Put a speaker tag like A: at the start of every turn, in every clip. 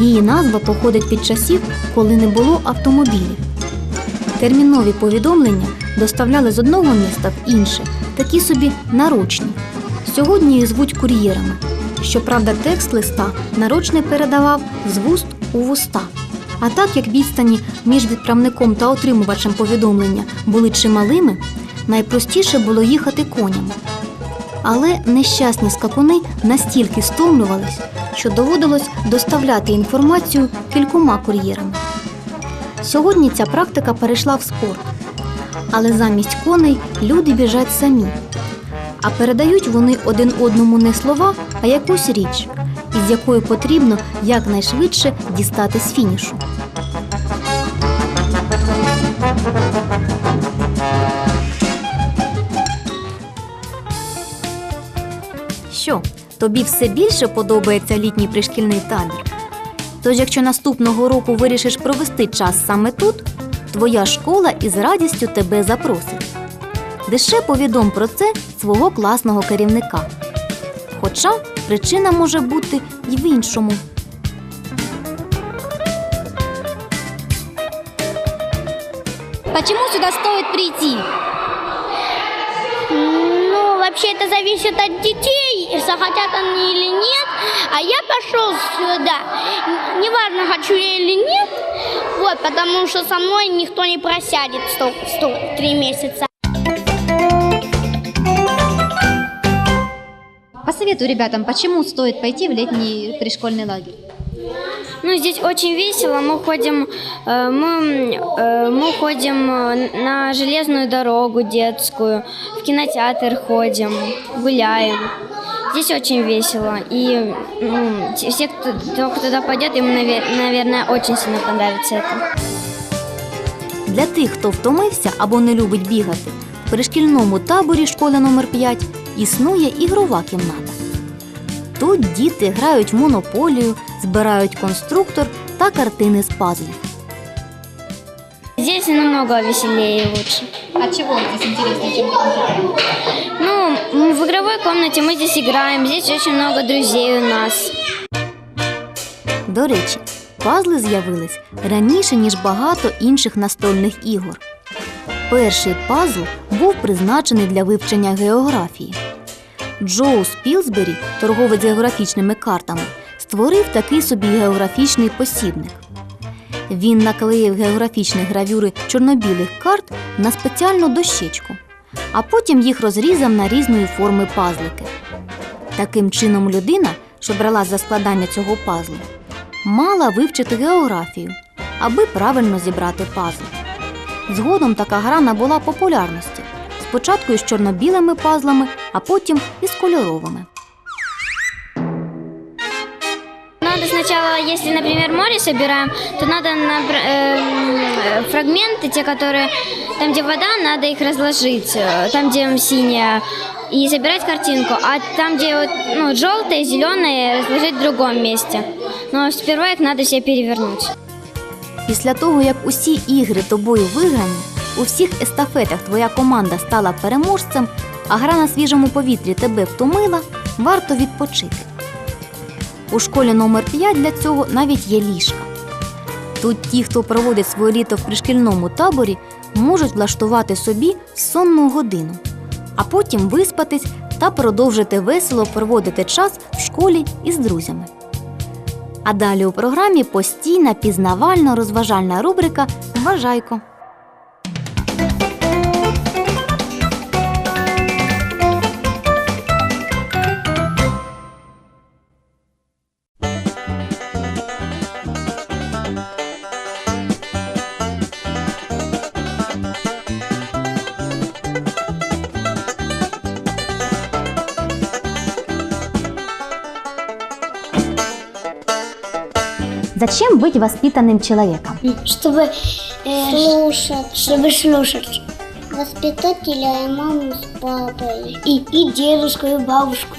A: Її назва походить від часів, коли не було автомобілів. Термінові повідомлення доставляли з одного міста в інше, такі собі наручні. Сьогодні їх звуть кур'єрами. Щоправда, текст листа нарочний передавав з вуст у вуста. А так як відстані між відправником та отримувачем повідомлення були чималими, найпростіше було їхати конями. Але нещасні скакуни настільки стомлювались, що доводилось доставляти інформацію кількома кур'єрами. Сьогодні ця практика перейшла в спорт, але замість коней люди біжать самі. А передають вони один одному не слова, а якусь річ, із якою потрібно якнайшвидше дістатись фінішу. Тобі все більше подобається літній пришкільний табір? Тож, якщо наступного року вирішиш провести час саме тут, твоя школа із радістю тебе запросить. Лише повідом про це свого класного керівника. Хоча причина може бути й в іншому. Почему сюда стоит прийти?
B: Вообще это зависит от детей, захотят они или нет. А я пошел сюда. Неважно, хочу я или нет. Вот, потому что со мной никто не просядет сто, сто, три месяца.
A: Посоветуй ребятам, почему стоит пойти в летний пришкольный лагерь.
C: Ну, здесь очень весело. Мы ходим, э, мы, э, мы ходим э, на железную дорогу детскую, в кинотеатр ходим, гуляем. Здесь очень весело. И ну, те- все, кто, кто туда пойдет, им, наве- наверное, очень сильно понравится это.
A: Для тих, хто втомився або не любить бігати, в пришкільному таборі школи номер 5 існує ігрова кімната. Тут діти грають в монополію, збирають конструктор та картини з пазлів.
C: Здесь намного веселее и лучше.
A: А чого здесь інтересно, чим
C: Ну, в игровой комнате мы здесь играем, здесь очень много друзей у нас.
A: До речі, пазли з'явились раніше, ніж багато інших настольних ігор. Перший пазл був призначений для вивчення географії. Джоу Спілсбері, торговець географічними картами, створив такий собі географічний посібник. Він наклеїв географічні гравюри чорно-білих карт на спеціальну дощечку, а потім їх розрізав на різної форми пазлики. Таким чином, людина, що брала за складання цього пазлу, мала вивчити географію, аби правильно зібрати пазл. Згодом така гра набула популярності. Спочатку із чорно-білими пазлами, а потім із кольоровими.
C: Надо сначала, если, например, море собираем, то надо набра- эм, фрагменты, те, которые там, где вода, надо их разложить, э, там, где синяя, и собирать картинку. А там, где вот, ну, желтое, зеленое, разложить в другом месте. Но сперва их надо все перевернуть.
A: Після того, як усі ігри тобою виграні, у всіх естафетах твоя команда стала переможцем, а гра на свіжому повітрі тебе втомила, варто відпочити. У школі номер 5 для цього навіть є ліжка. Тут ті, хто проводить своє літо в пришкільному таборі, можуть влаштувати собі сонну годину, а потім виспатись та продовжити весело проводити час в школі із друзями. А далі у програмі постійна пізнавально-розважальна рубрика Вважайко. Зачем быть воспитанным человеком?
B: Чтобы слушать. Чтобы слушать. Воспитателя и маму с папой. И, и дедушку, и бабушку.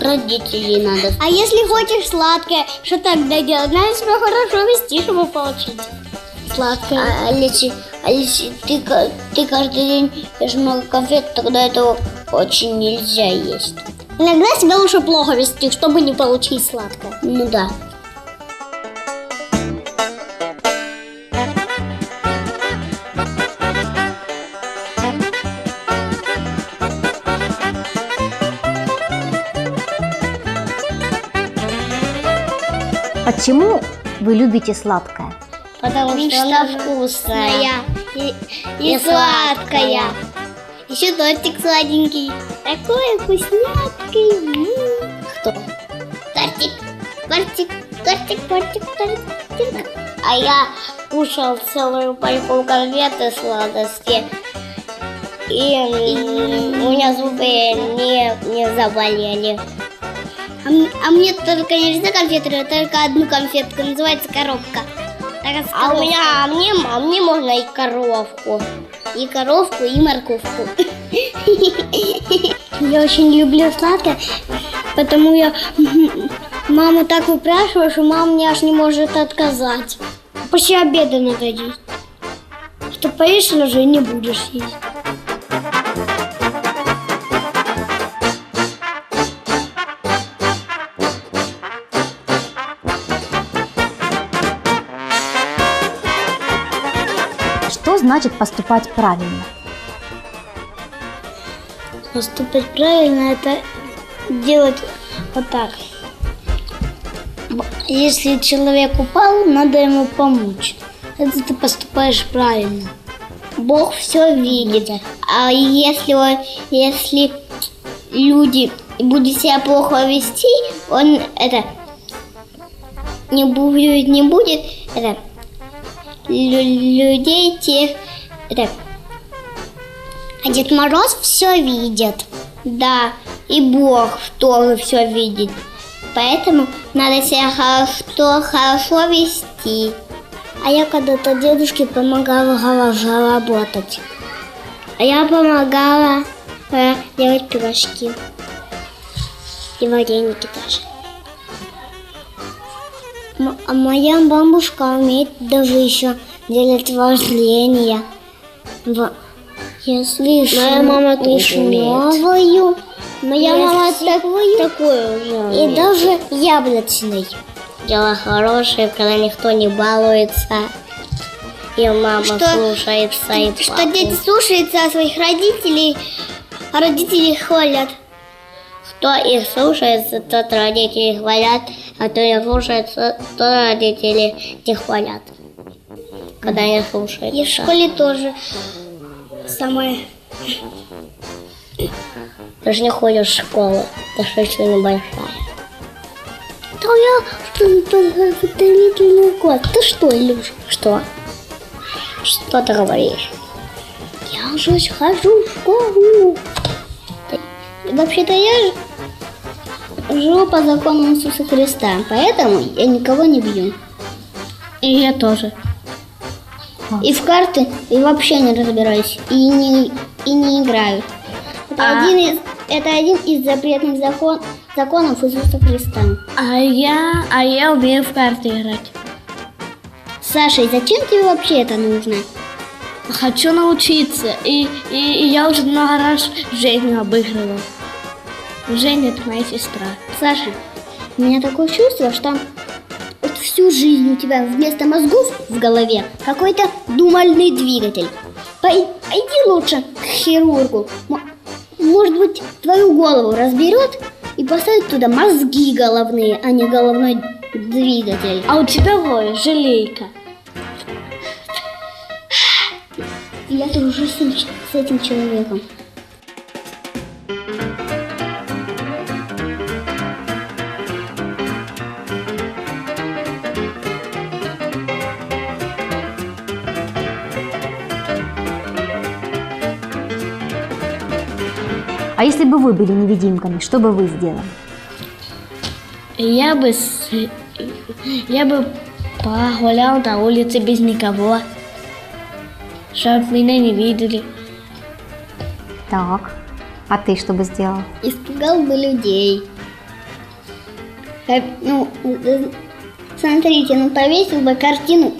B: Родителей надо. А если хочешь сладкое, что тогда делать? Надо себя хорошо вести, чтобы получить сладкое. А, если, а если ты, ты каждый день ешь много конфет, тогда этого очень нельзя есть. Иногда себя лучше плохо вести, чтобы не получить сладкое. Ну да.
A: Почему вы любите сладкое?
B: Потому что она вкусная и, и сладкая. Еще тортик сладенький. Такой вкуснятский. М. Кто? Тортик. Тортик. Тортик, тортик, тортик. А я кушал целую пачку конфет и сладости. И м, у меня зубы не, не заболели. А, а мне только нельзя конфеты, только одну конфетку, называется коробка. А у меня, а мне, а мне можно и коровку. И коровку, и морковку. Я очень люблю сладкое, потому я маму так выпрашиваю, что мама мне аж не может отказать. После обеда надо есть. Что поешь уже не будешь есть.
A: Значит поступать правильно?
B: Поступать правильно это делать вот так. Если человек упал, надо ему помочь. Это ты поступаешь правильно. Бог все видит. А если, если люди будут себя плохо вести, он это не будет, не будет это людей тех это а Дед Мороз все видит. Да, и Бог тоже все видит. Поэтому надо себя хорошо, хорошо вести. А я когда-то дедушке помогала глаза работать. А я помогала э, делать пирожки. И вареники тоже. А моя бабушка умеет даже еще делать варенье. Во- Если моя мама вишневую, моя мама так, такую и даже яблочный. Дело хорошее, когда никто не балуется. И мама слушается, и Что дети слушаются своих родителей, а родители хвалят. Кто их слушается, тот родители хвалят, а кто не слушается, то родители не хвалят. Когда не слушают. И в школе тоже самое. Ты же не ходишь в школу, ты же небольшая. Да я подготовительный год. Ты что, Илюш? Что? Что ты говоришь? Я уже хожу в школу. Вообще-то я живу по закону Иисуса Христа, поэтому я никого не бью. И я тоже. И в карты и вообще не разбираюсь. И не, и не играю. Это,
C: А-
B: один из, это один из запретных закон, законов Иисуса Христа.
C: А я, а я умею в карты играть.
B: Саша, и зачем тебе вообще это нужно?
C: Хочу научиться. И, и, и я уже много раз Женю обыгрывал. Женя это моя сестра.
B: Саша, у меня такое чувство, что вот всю жизнь у тебя вместо мозгов в голове какой-то думальный двигатель. Пой- Пойди лучше к хирургу. Мо- Может быть, твою голову разберет и поставит туда мозги головные, а не головной двигатель.
C: А у тебя, Вове, желейка.
B: Я дружу с этим человеком.
A: А если бы вы были невидимками, что бы вы сделали?
C: Я бы, с- я бы погулял на улице без никого, чтобы меня не видели.
A: Так. А ты что бы сделал?
B: Испугал бы людей. Как, ну, э, смотрите, ну повесил бы картину,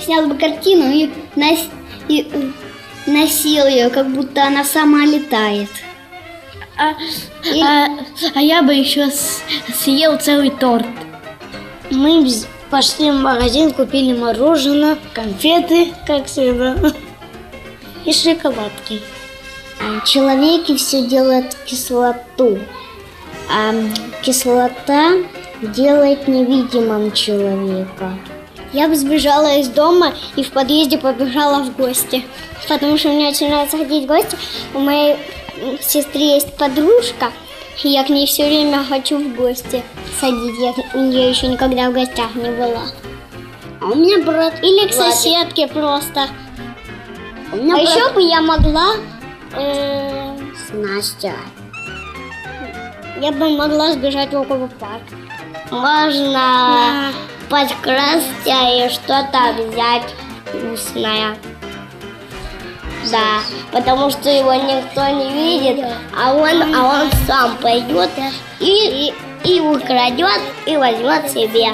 B: снял бы картину и, нос- и э, носил ее, как будто она сама летает.
C: А, а, а я бы еще съел целый торт.
B: Мы пошли в магазин, купили мороженое, конфеты, как всегда, и шоколадки. А Человеки все делают кислоту. А кислота
D: делает невидимым человека. Я бы сбежала из дома и в подъезде побежала в гости. Потому что мне очень нравится ходить в гости. У моей м, сестры есть подружка, и я к ней все время хочу в гости сходить. Я, я еще никогда в гостях не была. А у меня брат. Или к соседке просто. а еще бы я могла э, с Настей. Я бы могла сбежать в аквапарк. Можно подкрасться и что-то взять вкусное. Да, потому что его никто не видит, а он, а он сам пойдет и, и, украдет и возьмет себе.